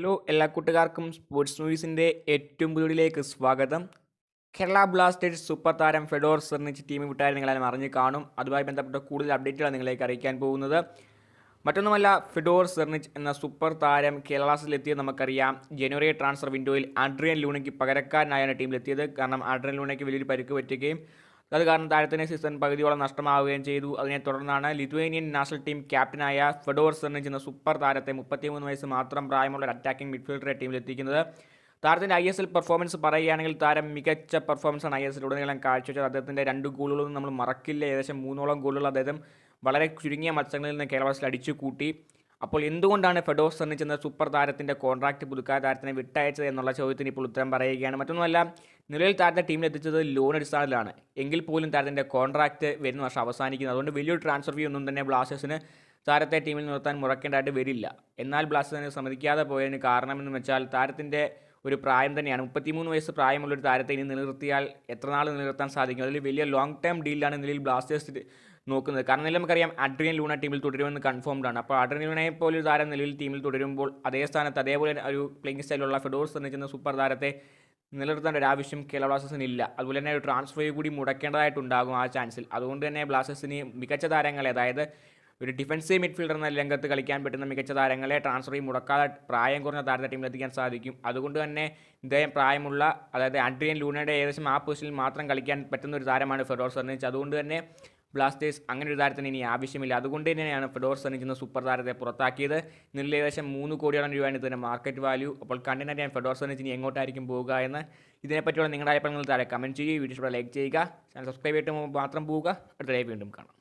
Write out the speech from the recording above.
Hello എല്ലാ കൂട്ടുകാർക്കും sports മൂവീസിന്റെ ഏറ്റവും പുതിയിലേക്ക് സ്വാഗതം. കേരള ബ്ലാസ്റ്റേഴ്സ് സൂപ്പർ താരം ഫെഡോർ സെർണിച്ച് ടീം വിട്ടാൽ നിങ്ങളെല്ലാം അറിഞ്ഞ് കാണും. അതുമായി ബന്ധപ്പെട്ട കൂടുതൽ അപ്ഡേറ്റുകൾ നിങ്ങളേക്ക് അറിയിക്കാൻ പോകുന്നത്. മറ്റൊന്നുമല്ല ഫെഡോർ സെർണിച്ച് എന്ന സൂപ്പർ താരം കേരളാസിലെത്തിയത് നമുക്കറിയാം. ജനുവരി ട്രാൻസ്ഫർ വിൻഡോയിൽ ആഡ്രിയൻ ലൂണയ്ക്ക് പകരക്കാരനായാണ് ടീമിലെത്തിയത് കാരണം ആഡ്രിയൻ ലൂണയ്ക്ക് വലിയൊരു പരിക്ക് പറ്റുകയും അത് കാരണം താരത്തിന് സീസൺ പകുതിയോളം നഷ്ടമാവുകയും ചെയ്തു. അതിനെ തുടർന്നാണ് ലിത്വേനിയൻ നാഷണൽ ടീം ക്യാപ്റ്റനായ ഫെഡോർ സെർണിച്ച് എന്ന സൂപ്പർ താരത്തെ മുപ്പത്തിമൂന്ന് വയസ്സ് മാത്രം പ്രായമുള്ള ഒരു അറ്റാക്കിംഗ് മിഡ്ഫീൽഡറെ ടീമിലെത്തിക്കുന്നത് താരത്തിന്റെ ഐ എസ് എൽ പെർഫോമൻസ് പറയുകയാണെങ്കിൽ താരം മികച്ച പെർഫോമൻസാണ് ഐ എസ് എൽ ഉടനീളം കാഴ്ചവെച്ചത്. അദ്ദേഹത്തിന്റെ രണ്ട് ഗോളുകളൊന്നും നമ്മൾ മറക്കില്ല. ഏകദേശം മൂന്നോളം ഗോളുകൾ അദ്ദേഹം വളരെ ചുരുങ്ങിയ മത്സരങ്ങളിൽ നിന്ന് കേരളത്തിൽ അടിച്ചു കൂട്ടി അപ്പോൾ എന്തുകൊണ്ടാണ് ഫെഡോസ് സെർണിച്ച് എന്ന സൂപ്പർ താരത്തിന്റെ കോൺട്രാക്റ്റ് പുതുക്കാ താരത്തിനെ വിട്ടയച്ചത് എന്നുള്ള ചോദ്യത്തിന് ഇപ്പോൾ ഉത്തരം പറയുകയാണ്. മറ്റൊന്നുമല്ല നിലവിൽ താരത്തെ ടീമിലെത്തിച്ചത് ലോൺ അടിസ്ഥാനത്തിലാണ്. എങ്കിൽ പോലും താരത്തിന്റെ കോൺട്രാക്റ്റ് വരുന്ന വർഷം അവസാനിക്കുന്നത് അതുകൊണ്ട് വലിയൊരു ട്രാൻസ്ഫർ ഫീ ഒന്നും തന്നെ ബ്ലാസ്റ്റേഴ്സിന് താരത്തെ ടീമിൽ നിർത്താൻ മുറക്കേണ്ടതായിട്ട് വരില്ല. എന്നാൽ ബ്ലാസ്റ്റേഴ്സിനെ സമ്മതിക്കാതെ പോയതിന് കാരണമെന്ന് വെച്ചാൽ താരത്തിന്റെ ഒരു പ്രായം തന്നെയാണ്. മുപ്പത്തിമൂന്ന് വയസ്സ് പ്രായമുള്ള ഒരു താരത്തെ ഇനി നിലനിർത്തിയാൽ എത്ര നാൾ നിലനിർത്താൻ സാധിക്കും? അതിൽ വലിയ ലോങ് ടേം ഡീലാണ് നിലയിൽ ബ്ലാസ്റ്റേഴ്സ് നോക്കുന്നത്. കാരണം നിലയിൽ നമുക്കറിയാം അഡ്രിയൻ ലൂണ ടീമിൽ തുടരുമെന്ന് കൺഫേംഡ് ആണ്. അപ്പോൾ അഡ്രിയൻ ലൂണയെ പോലെ ഒരു താരം നിലവിൽ ടീമിൽ തുടരുമ്പോൾ അതേ സ്ഥാനത്ത് അതേപോലെ ഒരു പ്ലേയിങ് സ്റ്റൈലുള്ള ഫെഡോർസ് എന്ന സൂപ്പർ താരത്തെ നിലനിർത്തേണ്ട ഒരു ആവശ്യം കേരള ബ്ലാസ്റ്റേഴ്സിന് ഇല്ല. അതുപോലെ തന്നെ ഒരു ട്രാൻസ്ഫർ കൂടി മുടക്കേണ്ടതായിട്ടുണ്ടാകും ആ ചാൻസിൽ അതുകൊണ്ട് തന്നെ ബ്ലാസ്റ്റേഴ്സിന് മികച്ച താരങ്ങളെ അതായത് ഒരു ഡിഫൻസീവ് മിഡ്ഫീൽഡർ എന്ന രംഗത്ത് കളിക്കാൻ പറ്റുന്ന മികച്ച താരങ്ങളെ ട്രാൻസ്ഫർ ചെയ്യും മുടക്കാതെ പ്രായം കുറഞ്ഞ താരത്തെ ടീമിലെത്തിക്കാൻ സാധിക്കും. അതുകൊണ്ട് തന്നെ ഇദ്ദേഹം പ്രായമുള്ള അതായത് ആൻഡ്രിയൻ ലൂണയുടെ ഏകദേശം ആ പൊസിഷനിൽ മാത്രം കളിക്കാൻ പറ്റുന്ന ഒരു താരമാണ് ഫെഡോർ സർണിച്ച് അതുകൊണ്ട് തന്നെ ബ്ലാസ്റ്റേഴ്സ് അങ്ങനെ ഒരു താരത്തിന് ഇനി ആവശ്യമില്ല. അതുകൊണ്ട് തന്നെയാണ് ഫെഡോർ സർണിച്ച് എന്ന സൂപ്പർ താരത്തെ പുറത്താക്കിയത്. നിലവിൽ ഏകദേശം മൂന്ന് കോടിയോളം രൂപയാണ് ഇതിന്റെ മാർക്കറ്റ് വാല്യൂ അപ്പോൾ കണ്ടിന്യൂ ഞാൻ ഫെഡോർ സർണിച്ച് ഇനി എങ്ങോട്ടായിരിക്കും പോവുക എന്ന് ഇതിനെപ്പറ്റിയുള്ള നിങ്ങളുടെ അഭിപ്രായങ്ങൾ താഴെ കമന്റ് ചെയ്യുക. വീഡിയോ ലൈക്ക് ചെയ്യുക. ചാനൽ സബ്സ്ക്രൈബ് ചെയ്തിട്ട് മാത്രം പോവുക. അടുത്ത വീണ്ടും കാണാം.